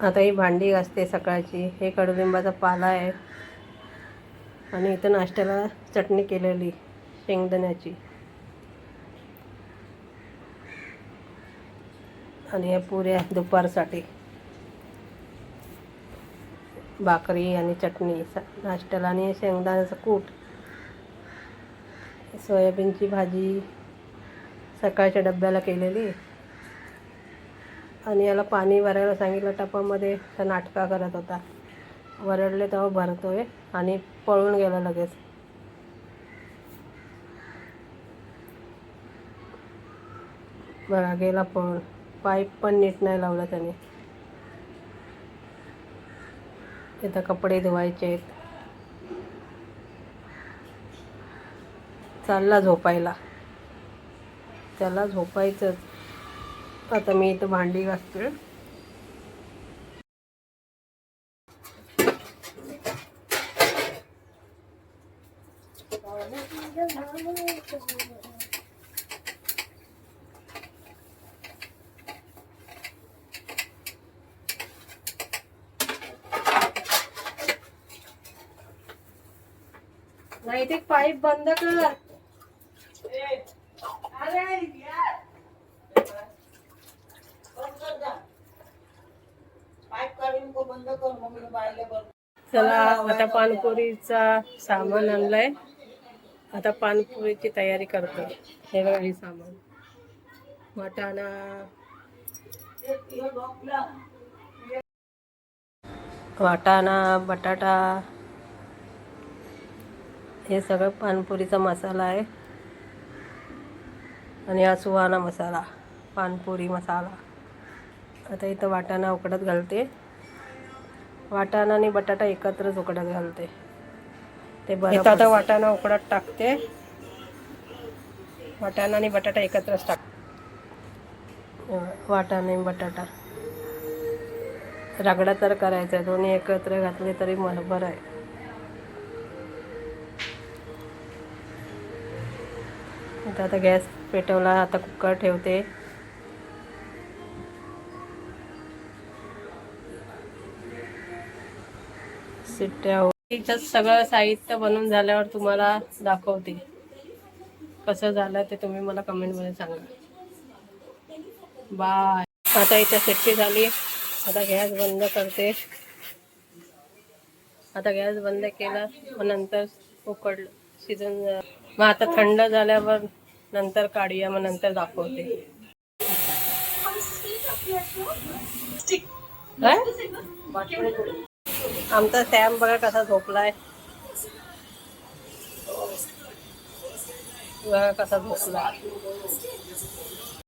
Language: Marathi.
आता ही भांडी घासते सकाळची. हे कडुलिंबाचा पाला आहे. आणि इथं नाश्त्याला चटणी केलेली शेंगदाण्याची. आणि या पुऱ्या दुपारसाठी. भाकरी आणि चटणी स- नाश्त्याला. आणि शेंगदाण्याचं कूट. सोयाबीनची भाजी सकाळच्या डब्याला केलेली. आणि याला पाणी भरायला सांगितलं टपामध्ये तर नाटका करत होता. वरडले तेव्हा भरतोय आणि पळून गेला लगेच. बघा गेला पळून. पाईप पण नीट नाही लावला त्याने. इथं कपडे धुवायचे आहेत. चालला झोपायला. त्याला झोपायचंच. आता मी इथं भांडी घासते नाही ते पाईप बंद कर. चला आता पानपुरीचा सामान आणलाय. आता पानपुरीची तयारी करतो. हे बघा हे सामान. वाटाणा वाटाणा बटाटा. हे सगळं पानपुरीचा मसाला आहे. आणि हा सुहाना मसाला पानपुरी मसाला. आता इथं वाटाणा उकडत घालते. वाटाणा आणि बटाटा एकत्रच उकडत घालते. ते बरं आता वाटाणा उकडत टाकते. वाटाणा आणि बटाटा एकत्रच टाक वाटाणा आणि बटाटा. रगडा तर करायचा आहे दोन्ही एकत्र घातले तरी मला बरं आहे. आता गॅस पेटवला आता कुकर ठेवते. सिट्ट्या हो- सगळं साहित्य बनवून झाल्यावर तुम्हाला दाखवते. कसं झालं ते तुम्ही मला कमेंटमध्ये सांगा. बाय. आता इथं सिट्टी झाली. आता गॅस बंद करते. आता गॅस बंद केला मग नंतर उकडलं. शिजून मग आता थंड झाल्यावर नंतर काढूया मग नंतर दाखवते. काय? आमचा सॅम बघा कसा झोपलाय. बघा कसा झोपला